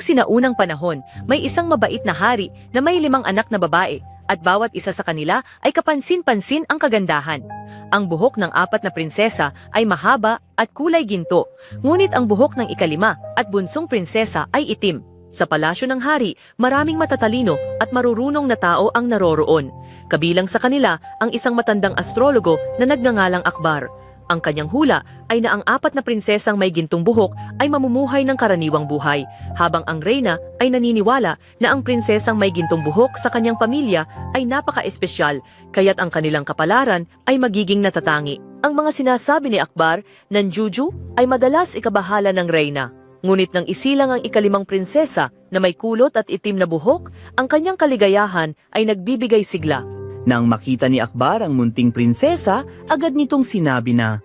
Noong sinaunang panahon, may isang mabait na hari na may limang anak na babae at bawat isa sa kanila ay kapansin-pansin ang kagandahan. Ang buhok ng apat na prinsesa ay mahaba at kulay ginto, ngunit ang buhok ng ikalima at bunsong prinsesa ay itim. Sa palasyo ng hari, maraming matatalino at marurunong na tao ang naroroon. Kabilang sa kanila ang isang matandang astrologo na nagngangalang Akbar. Ang kanyang hula ay na ang apat na prinsesang may gintong buhok ay mamumuhay ng karaniwang buhay, habang ang reyna ay naniniwala na ang prinsesang may gintong buhok sa kanyang pamilya ay napaka-espesyal, kaya't ang kanilang kapalaran ay magiging natatangi. Ang mga sinasabi ni Akbar ng Juju ay madalas ikabahala ng reyna. Ngunit nang isilang ang ikalimang prinsesa na may kulot at itim na buhok, ang kanyang kaligayahan ay nagbibigay sigla. Nang makita ni Akbar ang munting prinsesa, agad nitong sinabi na,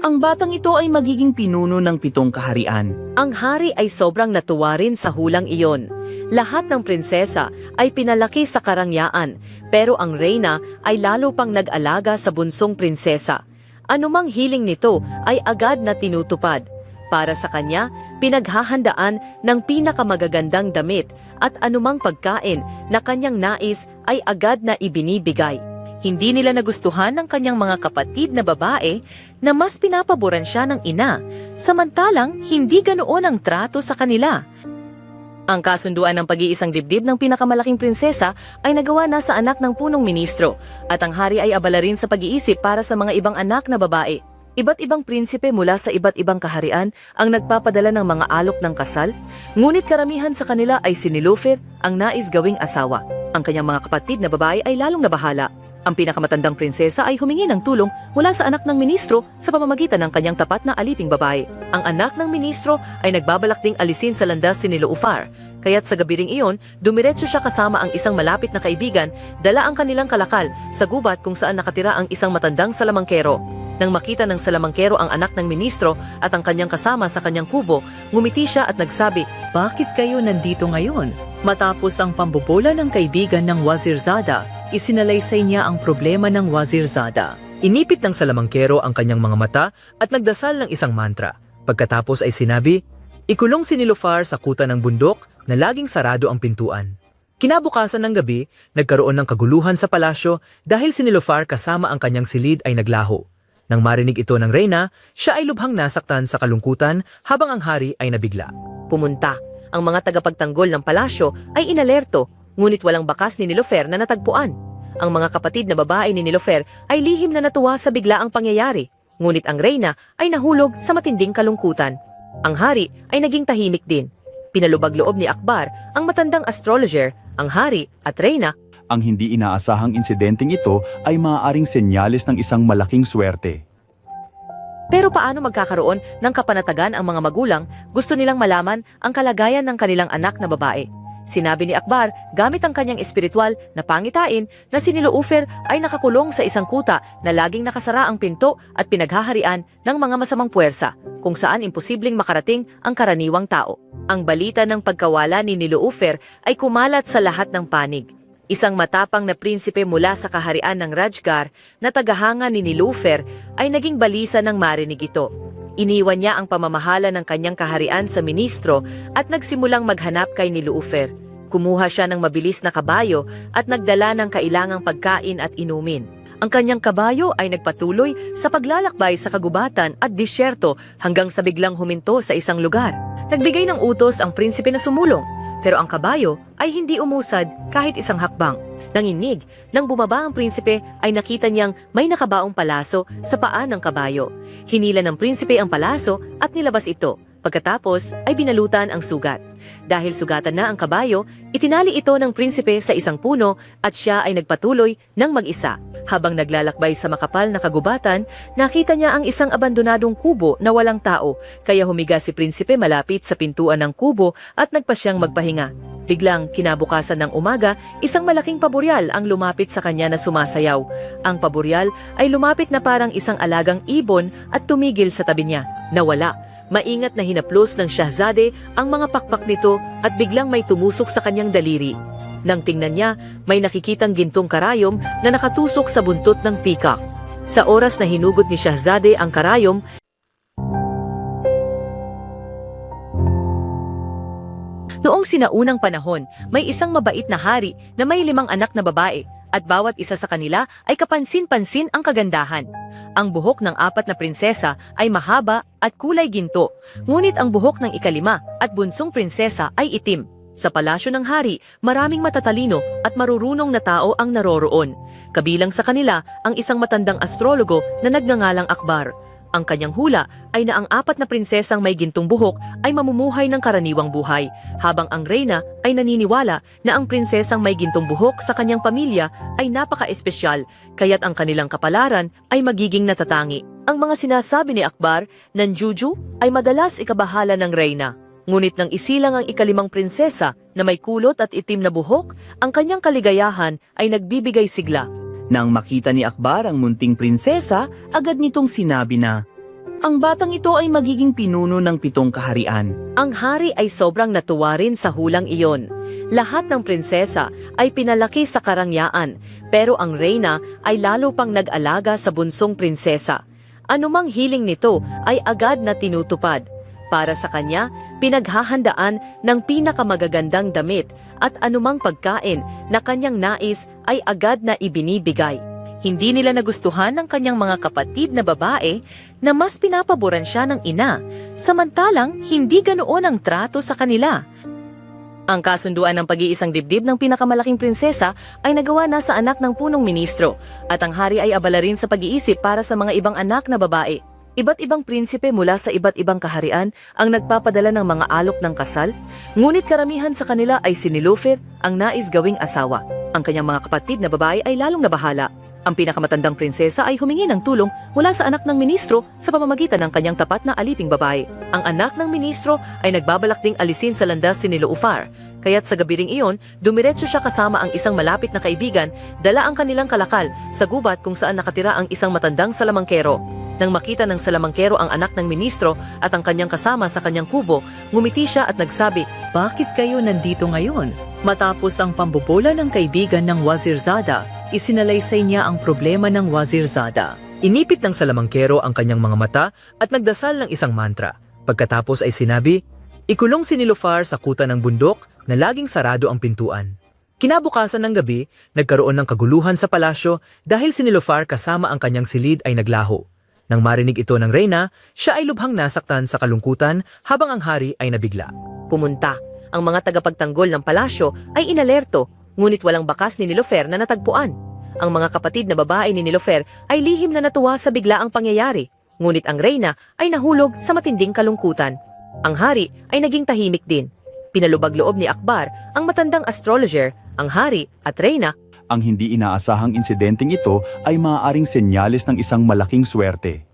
Ang batang ito ay magiging pinuno ng pitong kaharian. Ang hari ay sobrang natuwa rin sa hulang iyon. Lahat ng prinsesa ay pinalaki sa karangyaan, pero ang reyna ay lalo pang nag-alaga sa bunsong prinsesa. Anumang hiling nito ay agad na tinutupad. Para sa kanya, pinaghahandaan ng pinakamagagandang damit at anumang pagkain na kanyang nais ay agad na ibinibigay. Hindi nila nagustuhan ng kanyang mga kapatid na babae na mas pinapaboran siya ng ina, samantalang hindi ganoon ang trato sa kanila. Ang kasunduan ng pag-iisang dibdib ng pinakamalaking prinsesa ay nagawa na sa anak ng punong ministro at ang hari ay abala rin sa pag-iisip para sa mga ibang anak na babae. Iba't ibang prinsipe mula sa iba't ibang kaharian ang nagpapadala ng mga alok ng kasal, ngunit karamihan sa kanila ay si Nilufer ang nais gawing asawa. Ang kanyang mga kapatid na babae ay lalong nabahala. Ang pinakamatandang prinsesa ay humingi ng tulong mula sa anak ng ministro sa pamamagitan ng kanyang tapat na aliping babae. Ang anak ng ministro ay nagbabalak ding alisin sa landas si Niloufar, kaya't sa gabi ring iyon, dumiretso siya kasama ang isang malapit na kaibigan, dala ang kanilang kalakal sa gubat kung saan nakatira ang isang matandang salamangkero. Nang makita ng salamangkero ang anak ng ministro at ang kanyang kasama sa kanyang kubo, ngumiti siya at nagsabi, Bakit kayo nandito ngayon? Matapos ang pambobola ng kaibigan ng Wazirzada, isinalaysay niya ang problema ng Wazirzada. Inipit ng salamangkero ang kanyang mga mata at nagdasal ng isang mantra. Pagkatapos ay sinabi, Ikulong si Nilufar sa kuta ng bundok na laging sarado ang pintuan. Kinabukasan ng gabi, nagkaroon ng kaguluhan sa palasyo dahil si Nilufar kasama ang kanyang silid ay naglaho. Nang marinig ito ng reyna, siya ay lubhang nasaktan sa kalungkutan habang ang hari ay nabigla. Pumunta. Ang mga tagapagtanggol ng palasyo ay inalerto, ngunit walang bakas ni Nilofer na natagpuan. Ang mga kapatid na babae ni Nilofer ay lihim na natuwa sa biglaang pangyayari, ngunit ang reyna ay nahulog sa matinding kalungkutan. Ang hari ay naging tahimik din. Pinalubag loob ni Akbar ang matandang astrologer, ang hari at reyna Ang hindi inaasahang insidenteng ito ay maaaring senyales ng isang malaking swerte. Pero paano magkakaroon ng kapanatagan ang mga magulang gusto nilang malaman ang kalagayan ng kanilang anak na babae? Sinabi ni Akbar gamit ang kanyang espiritual na pangitain na si Niloufer ay nakakulong sa isang kuta na laging nakasara ang pinto at pinaghaharian ng mga masamang puwersa kung saan imposibleng makarating ang karaniwang tao. Ang balita ng pagkawala ni Niloufer ay kumalat sa lahat ng panig. Isang matapang na prinsipe mula sa kaharian ng Rajgar na tagahanga ni Nilufer ay naging balisa ng marinig ito. Iniwan niya ang pamamahala ng kanyang kaharian sa ministro at nagsimulang maghanap kay Nilufer. Kumuha siya ng mabilis na kabayo at nagdala ng kailangang pagkain at inumin. Ang kanyang kabayo ay nagpatuloy sa paglalakbay sa kagubatan at disyerto hanggang sa biglang huminto sa isang lugar. Nagbigay ng utos ang prinsipe na sumulong, pero ang kabayo ay hindi umusad kahit isang hakbang. Nanginig, nang bumaba ang prinsipe ay nakita niyang may nakabaong palaso sa paa ng kabayo. Hinila ng prinsipe ang palaso at nilabas ito. Pagkatapos ay binalutan ang sugat. Dahil sugatan na ang kabayo, itinali ito ng prinsipe sa isang puno at siya ay nagpatuloy ng mag-isa. Habang naglalakbay sa makapal na kagubatan, nakita niya ang isang abandonadong kubo na walang tao, kaya humiga si prinsipe malapit sa pintuan ng kubo at nagpasyang magpahinga. Biglang kinabukasan ng umaga, isang malaking paboryal ang lumapit sa kanya na sumasayaw. Ang paboryal ay lumapit na parang isang alagang ibon at tumigil sa tabi niya. Nawala. Maingat na hinaplos ng Shahzade ang mga pakpak nito at biglang may tumusok sa kanyang daliri. Nang tingnan niya, may nakikitang gintong karayom na nakatusok sa buntot ng peacock. Sa oras na hinugot ni Shahzade ang karayom, Noong sinaunang panahon, may isang mabait na hari na may limang anak na babae at bawat isa sa kanila ay kapansin-pansin ang kagandahan. Ang buhok ng apat na prinsesa ay mahaba at kulay ginto, ngunit ang buhok ng ikalima at bunsong prinsesa ay itim. Sa palasyo ng hari, maraming matatalino at marurunong na tao ang naroroon. Kabilang sa kanila ang isang matandang astrologo na nagngangalang Akbar. Ang kanyang hula ay na ang apat na prinsesang may gintong buhok ay mamumuhay ng karaniwang buhay, habang ang reyna ay naniniwala na ang prinsesang may gintong buhok sa kanyang pamilya ay napaka-espesyal, kaya't ang kanilang kapalaran ay magiging natatangi. Ang mga sinasabi ni Akbar ng Juju ay madalas ikabahala ng reyna. Ngunit nang isilang ang ikalimang prinsesa na may kulot at itim na buhok, ang kanyang kaligayahan ay nagbibigay sigla. Nang makita ni Akbar ang munting prinsesa, agad nitong sinabi na, ang batang ito ay magiging pinuno ng pitong kaharian. Ang hari ay sobrang natuwa rin sa hulang iyon. Lahat ng prinsesa ay pinalaki sa karangyaan, pero ang reyna ay lalo pang nag-alaga sa bunsong prinsesa. Anumang hiling nito ay agad na tinutupad. Para sa kanya, pinaghahandaan ng pinakamagagandang damit at anumang pagkain na kanyang nais ay agad na ibinibigay. Hindi nila nagustuhan ng kanyang mga kapatid na babae na mas pinapaboran siya ng ina, samantalang hindi ganoon ang trato sa kanila. Ang kasunduan ng pag-iisang dibdib ng pinakamalaking prinsesa ay nagawa na sa anak ng punong ministro at ang hari ay abala rin sa pag-iisip para sa mga ibang anak na babae. Iba't ibang prinsipe mula sa iba't ibang kaharian ang nagpapadala ng mga alok ng kasal, ngunit karamihan sa kanila ay si Nilufer ang nais gawing asawa. Ang kanyang mga kapatid na babae ay lalong nabahala. Ang pinakamatandang prinsesa ay humingi ng tulong mula sa anak ng ministro sa pamamagitan ng kanyang tapat na aliping babae. Ang anak ng ministro ay nagbabalak ding alisin sa landas si Niloufar, kaya't sa gabi iyon, dumiretso siya kasama ang isang malapit na kaibigan, dala ang kanilang kalakal sa gubat kung saan nakatira ang isang matandang salamangkero. Nang makita ng salamangkero ang anak ng ministro at ang kanyang kasama sa kanyang kubo, ngumiti siya at nagsabi, Bakit kayo nandito ngayon? Matapos ang pambobola ng kaibigan ng Wazirzada, isinalaysay niya ang problema ng Wazirzada. Inipit ng salamangkero ang kanyang mga mata at nagdasal ng isang mantra. Pagkatapos ay sinabi, Ikulong si Nilufar sa kuta ng bundok na laging sarado ang pintuan. Kinabukasan ng gabi, nagkaroon ng kaguluhan sa palasyo dahil si Nilufar kasama ang kanyang silid ay naglaho. Nang marinig ito ng reyna, siya ay lubhang nasaktan sa kalungkutan habang ang hari ay nabigla. Pumunta. Ang mga tagapagtanggol ng palasyo ay inalerto, ngunit walang bakas ni Nilofer na natagpuan. Ang mga kapatid na babae ni Nilofer ay lihim na natuwa sa biglaang pangyayari, ngunit ang reyna ay nahulog sa matinding kalungkutan. Ang hari ay naging tahimik din. Pinalubag loob ni Akbar ang matandang astrologer, ang hari at reyna Ang hindi inaasahang insidenteng ito ay maaaring senyales ng isang malaking swerte.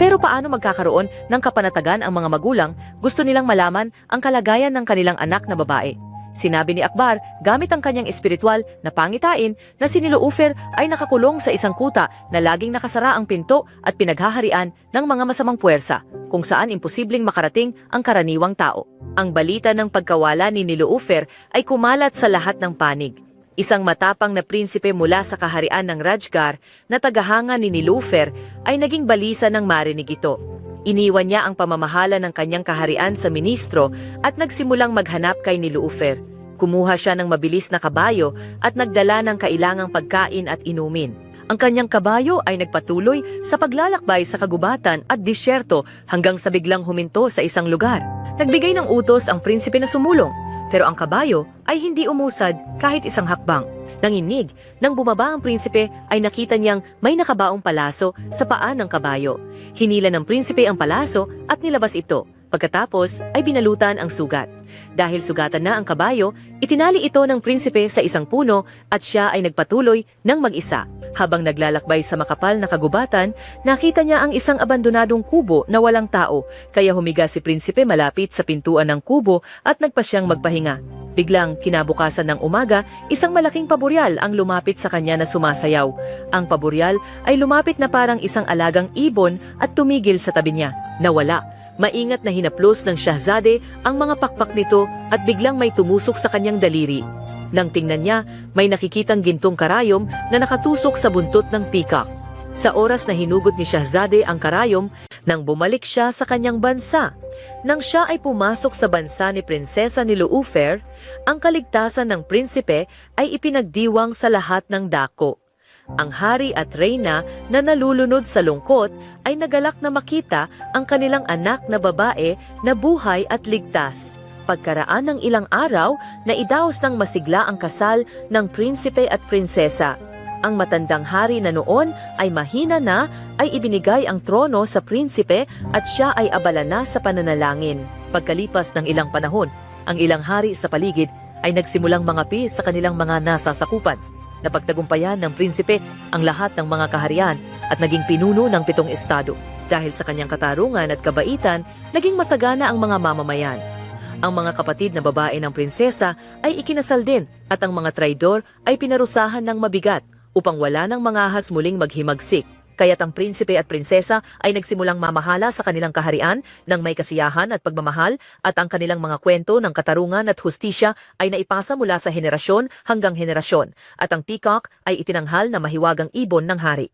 Pero paano magkakaroon ng kapanatagan ang mga magulang gusto nilang malaman ang kalagayan ng kanilang anak na babae? Sinabi ni Akbar gamit ang kanyang espiritual na pangitain na si Niloufer ay nakakulong sa isang kuta na laging nakasara ang pinto at pinaghaharian ng mga masamang puwersa kung saan imposibleng makarating ang karaniwang tao. Ang balita ng pagkawala ni Niloufer ay kumalat sa lahat ng panig. Isang matapang na prinsipe mula sa kaharian ng Rajgar na tagahanga ni Nilufer ay naging balisa ng marinig ito. Iniwan niya ang pamamahala ng kanyang kaharian sa ministro at nagsimulang maghanap kay Nilufer. Kumuha siya ng mabilis na kabayo at nagdala ng kailangang pagkain at inumin. Ang kanyang kabayo ay nagpatuloy sa paglalakbay sa kagubatan at disyerto hanggang sa biglang huminto sa isang lugar. Nagbigay ng utos ang prinsipe na sumulong, pero ang kabayo ay hindi umusad kahit isang hakbang. Nanginig, nang bumaba ang prinsipe ay nakita niyang may nakabaong palaso sa paa ng kabayo. Hinila ng prinsipe ang palaso at nilabas ito. Pagkatapos ay binalutan ang sugat. Dahil sugatan na ang kabayo, itinali ito ng prinsipe sa isang puno at siya ay nagpatuloy ng mag-isa. Habang naglalakbay sa makapal na kagubatan, nakita niya ang isang abandonadong kubo na walang tao, kaya humiga si prinsipe malapit sa pintuan ng kubo at nagpasyang magpahinga. Biglang kinabukasan ng umaga, isang malaking paboryal ang lumapit sa kanya na sumasayaw. Ang paboryal ay lumapit na parang isang alagang ibon at tumigil sa tabi niya. Nawala. Maingat na hinaplos ng Shahzade ang mga pakpak nito at biglang may tumusok sa kanyang daliri. Nang tingnan niya, may nakikitang gintong karayom na nakatusok sa buntot ng pikak. Sa oras na hinugot ni Shahzade ang karayom nang bumalik siya sa kanyang bansa. Nang siya ay pumasok sa bansa ni Prinsesa ni Luufer, ang kaligtasan ng prinsipe ay ipinagdiwang sa lahat ng dako. Ang hari at reyna na nalulunod sa lungkot ay nagalak na makita ang kanilang anak na babae na buhay at ligtas. Pagkaraan ng ilang araw, naidaos ng masigla ang kasal ng prinsipe at prinsesa. Ang matandang hari na noon ay mahina na ay ibinigay ang trono sa prinsipe at siya ay abala na sa pananalangin. Pagkalipas ng ilang panahon, ang ilang hari sa paligid ay nagsimulang mangapi sa kanilang mga nasasakupan. Napagtagumpayan ng prinsipe ang lahat ng mga kaharian at naging pinuno ng pitong estado. Dahil sa kanyang katarungan at kabaitan, naging masagana ang mga mamamayan. Ang mga kapatid na babae ng prinsesa ay ikinasal din at ang mga traidor ay pinarusahan ng mabigat upang wala ng mga ahas muling maghimagsik. Kaya't ang prinsipe at prinsesa ay nagsimulang mamahala sa kanilang kaharian ng may kasiyahan at pagmamahal at ang kanilang mga kwento ng katarungan at hustisya ay naipasa mula sa henerasyon hanggang henerasyon at ang peacock ay itinanghal na mahiwagang ibon ng hari.